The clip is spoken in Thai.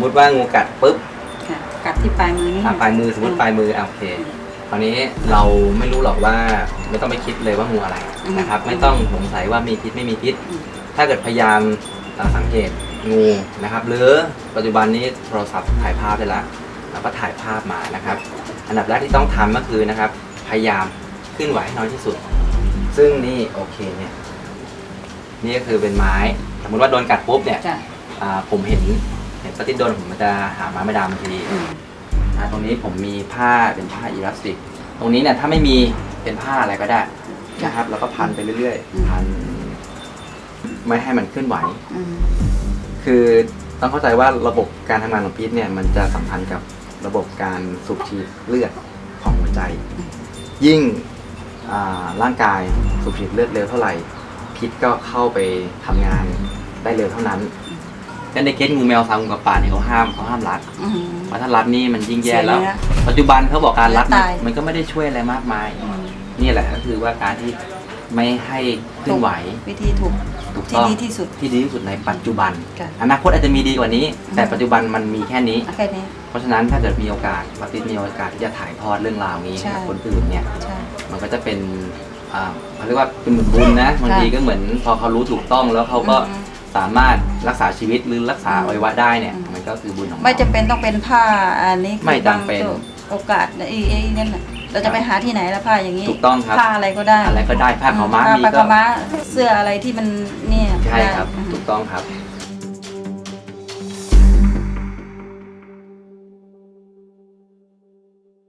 สมมุติว่างูกัดปุ๊บค่ะกัดที่ปลายมือนี่อะปลายมือสมมติปลายมืออะโอเคคราวนี้เราไม่รู้หรอกว่าไม่ต้องไปคิดเลยว่างูอะไรนะครับ ไม่ต้องสงสัยว่ามีพิษไม่มีพิษ ถ้าเกิดพยายามอ่าสังเกตงูนะครับ หรือปัจจุบันนี้โทรศัพท์ถ่ายภาพได้ละเราก็ถ่ายภาพมานะครับ อันดับแรกที่ต้องทำก็คือนะครับ พยายามเคลื่อนไหวให้น้อยที่สุด ซึ่งนี่โอเคเนี่ยนี่ก็คือเป็นไม้ สมมติว่าโดนกัดปุ๊บเนี่ยจ้ะอ่าผมเห็นเห็น ปฏิดโดนผมมันจะหาไม้ไม่ดามทันทีอืมอ่าตรงนี้ผมมีผ้าเป็นผ้าอีลาสติก ตรงนี้เนี่ยถ้าไม่มีเป็นผ้าอะไรก็ได้นะครับ แล้วก็พันไปเรื่อยๆ พัน ไม่ให้มันเคลื่อนไหวอืมคือต้องเข้าใจว่าระบบการทำงานของพิษเนี่ยมันจะสัมพันธ์กับระบบการสูบฉีดเลือดของหัวใจ ยิ่งอ่าร่างกายสูบฉีดเลือดเร็วเท่าไหร่ พิษก็เข้าไปทำงานได้เร็วเท่านั้น แต่ในเคสงูแมวซางูกับป่าเนี่ยเขาห้ามเขาห้ามรัดอืม เพราะถ้ารัดนี่มันยิ่งแย่เสียแล้วเนื้อปัจจุบันเขาบอกการรัดเนื้อตาย มันก็ไม่ได้ช่วยอะไรมากมาย อืมนี่แหละก็คือว่าการที่ไม่ให้เคลื่อนไหววิธีถูก ถูกที่ต้องดีที่สุดที่ดีที่สุดในปัจจุบัน ค่ะอนาคตอาจจะมีดีกว่านี้ อืม แต่ปัจจุบันมันมีแค่นี้ เอาแค่นี้ เพราะฉะนั้นถ้าเกิดมีโอกาสวัติดมีโอกาสที่จะถ่ายทอดเรื่องราวนี้ใช่ให้คนอื่นเนี่ย ใช่ มันก็จะเป็นอ่าเขาเรียกว่าเป็นเหมือนบุญนะบางทีก็เหมือนพอเขารู้ถูกต้องแล้วเขาก็อืม สามารถรักษาชีวิตหรือรักษาอืมอวัยวะได้เนี่ยอืมมันก็คือบุญของไม่เราจำเป็นต้องเป็นผ้าอันนี้คือไม่จำเป็น บางโอกาสนะไอ้ไอ้นั่นน่ะเราจะไปหาที่ไหนละผ้าอย่างนี้ถูกต้องครับผ้าอะไรก็ได้อะไรก็ได้ผ้าขาวม้าผ้ามีผ้าก็ ขาวม้าเสื้ออะไรที่มันเนี่ยใช่ครับ ได้ ถูกต้องครับ